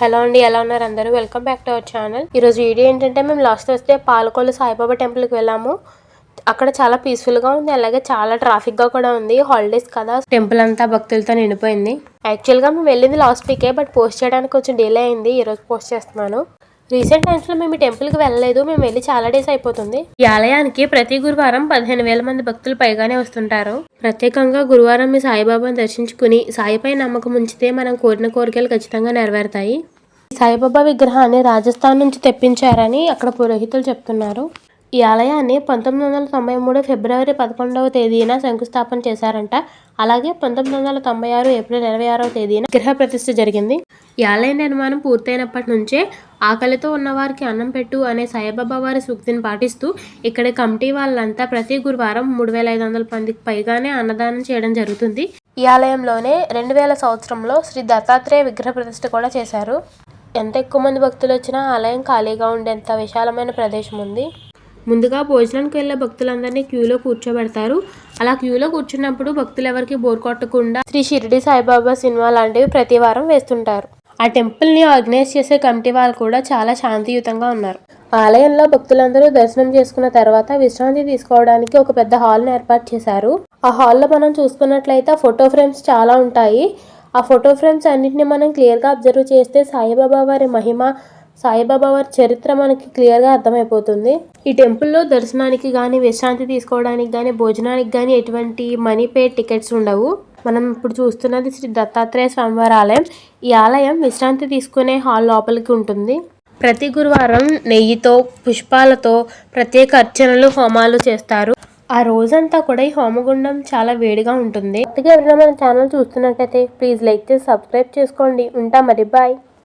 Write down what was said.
Hello అండి ఎలా ఉన్నారు అందరూ? Welcome back to our channel ఈరోజు వీడియో ఏంటంటే మేము లాస్ట్ వస్తే పాలకొల్లు సాయిబాబా టెంపుల్కి వెళ్ళాము. అక్కడ చాలా పీస్ఫుల్గా ఉంది. అలాగే చాలా ట్రాఫిక్గా కూడా ఉంది. హాలిడేస్ కదా టెంపుల్ అంతా భక్తులతో నిండిపోయింది. యాక్చువల్గా మేము వెళ్ళింది లాస్ట్ వీకే బట్ పోస్ట్ చేయడానికి కొంచెం డిలే అయింది. ఈరోజు పోస్ట్ చేస్తున్నాను. రీసెంట్ టైమ్స్లో మేము ఈ టెంపుల్కి వెళ్ళలేదు. మేము వెళ్ళి చాలా డేస్ అయిపోతుంది. ఈ ఆలయానికి ప్రతి గురువారం పదిహేను వేల మంది భక్తులు పైగానే వస్తుంటారు. ప్రత్యేకంగా గురువారం మీ సాయిబాబాను దర్శించుకుని సాయిపై నమ్మకం ఉంచితే మనం కోరిన కోరికలు ఖచ్చితంగా నెరవేరుతాయి. సాయిబాబా విగ్రహాన్ని రాజస్థాన్ నుంచి తెప్పించారని అక్కడ పురోహితులు చెప్తున్నారు. ఈ ఆలయాన్ని పంతొమ్మిది వందల తొంభై మూడు ఫిబ్రవరి పదకొండవ తేదీన శంకుస్థాపన చేశారంట. అలాగే పంతొమ్మిది వందల తొంభై ఆరు ఏప్రిల్ ఇరవై ఆరవ తేదీన విగ్రహ ప్రతిష్ఠ జరిగింది. ఈ ఆలయ నిర్మాణం పూర్తయినప్పటి నుంచే ఆకలితో ఉన్నవారికి అన్నం పెట్టు అనే సాయిబాబా వారి సూక్తిని పాటిస్తూ ఇక్కడ కమిటీ వాళ్ళంతా ప్రతి గురువారం మూడు వేల ఐదు వందల మందికి పైగానే అన్నదానం చేయడం జరుగుతుంది. ఈ ఆలయంలోనే రెండు వేల సంవత్సరంలో శ్రీ దత్తాత్రేయ విగ్రహ ప్రతిష్ఠ కూడా చేశారు. ఎంత ఎక్కువ మంది భక్తులు వచ్చినా ఆలయం ఖాళీగా ఉండేంత విశాలమైన ప్రదేశం ఉంది. ముందుగా భోజనానికి వెళ్ళే భక్తులందరినీ క్యూలో కూర్చోబెడతారు. అలా క్యూలో కూర్చున్నప్పుడు భక్తులు ఎవరికి బోర్ కొట్టకుండా శ్రీ షిరిడి సాయిబాబా సినిమా లాంటివి ప్రతి వారం వేస్తుంటారు. ఆ టెంపుల్ని ఆర్గనైజ్ చేసే కమిటీ వాళ్ళు కూడా చాలా శాంతియుతంగా ఉన్నారు. ఆలయంలో భక్తులందరూ దర్శనం చేసుకున్న తర్వాత విశ్రాంతి తీసుకోవడానికి ఒక పెద్ద హాల్ని ఏర్పాటు చేశారు. ఆ హాల్లో మనం చూసుకున్నట్లయితే ఫోటో ఫ్రేమ్స్ చాలా ఉంటాయి. ఆ ఫోటో ఫ్రేమ్స్ అన్నింటిని మనం క్లియర్గా అబ్జర్వ్ చేస్తే సాయిబాబా వారి మహిమ సాయిబాబా వారి చరిత్ర మనకి క్లియర్గా అర్థమైపోతుంది. ఈ టెంపుల్లో దర్శనానికి కానీ విశ్రాంతి తీసుకోవడానికి కానీ భోజనానికి కానీ ఎటువంటి మనీ పే టికెట్స్ ఉండవు. మనం ఇప్పుడు చూస్తున్నది శ్రీ దత్తాత్రేయ స్వామివారి ఆలయం. ఈ ఆలయం విశ్రాంతి తీసుకునే హాల్ లోపలికి ఉంటుంది. ప్రతి గురువారం నెయ్యితో పుష్పాలతో ప్రత్యేక అర్చనలు హోమాలు చేస్తారు. ఆ రోజంతా కూడా ఈ హోమగుండం చాలా వేడిగా ఉంటుంది. కొత్తగా ఎవరైనా మన ఛానల్ చూస్తున్నట్టయితే ప్లీజ్ లైక్ చేసి సబ్స్క్రైబ్ చేసుకోండి. ఉంటా మరి బాయ్.